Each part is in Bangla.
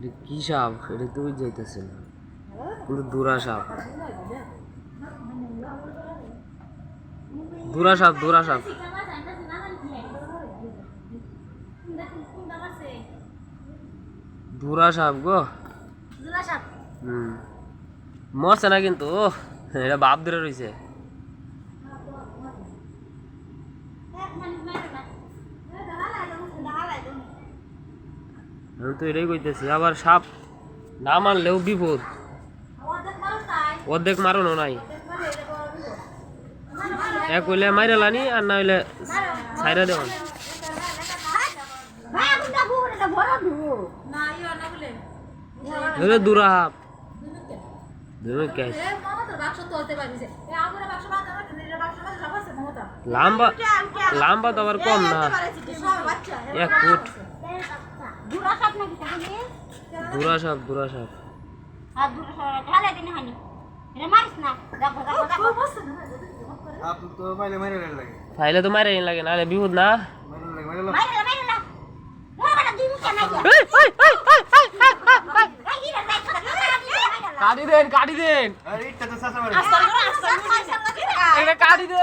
কি সাপ? এটা তুই যাইতেছে না। কিন্তু দুরা সাপ। দুরা সাপ দুরা সাপ। দুরা সাপ গো। হুম। মরছে না কিন্তু এটা বাপ ধরে রয়েছে আমি তো আবার সাপ না মারলেও বিপদ। অর্ধেক মারণও নাই। এক হইলে মাইরা লানি, আর না হইলে ছাইরা দেওয়ান দুরা হাপ লাম্বা লাম্বা তো আবার কম না। এক ফুট। দুরা সাপ দুরা সাপ তো পাইলে মাইরে লাগে। ফাইলে তো মাইরা লাগে নাহলে বিপদ না। লাগে লাগে কাটি দেন কাটি দেন। আরে ইটটা তো সাসা মারে এটা কাটি দে।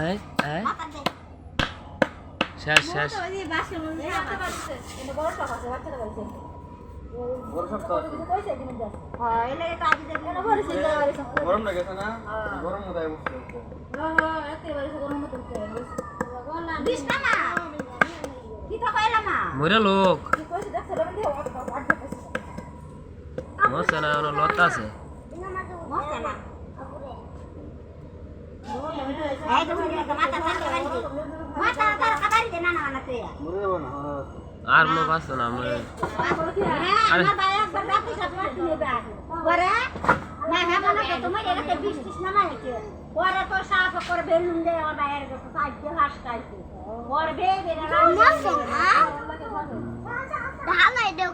এই শেষ শেষ বড় সপ্তাহ আছে গরম লাগেছে না গরম মতায় বসছে মরে লোক দে ওর বাইরে গেছে সাইডে লাশ খাইছে পরে বে বেরে ঢালাই দেও খাও খাও দে সালবো না ছোট ছোট সাপ দিকে ধরেছে ছোট ছোট সাপ ধরতে গেলে বসছে মানে কত বুড়াটা ফুসকুড়ি টাইমে মতো বুড়াইছে আর আমার টাইমে দিতে ঘোড়াটা কি মরতে নেই মরতে না পুরো দৌড়াটা এর মামা সাথে চলে যাইছে এখন মামা সাপ পাতে দে গুরু মরতে নেই ভারত নেই রি ওরা এই মাথা মামা টাকা দাঙ্গো বাড়ি গো এই রাখো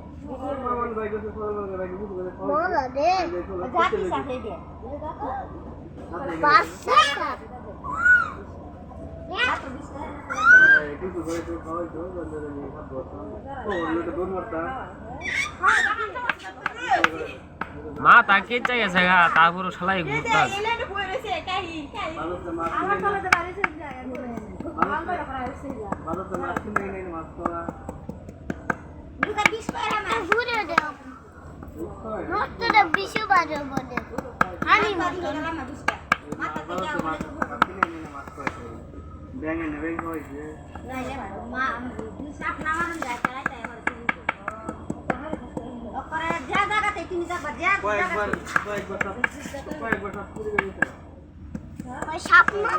মা তাকে চাই আছে গা তারপর শালাই ঘুরতাস ভালো তো নেই মাছ করা যা? জায়গাতে তুমি যাবা যা কয়েকবার কয়েকবার সাপ না?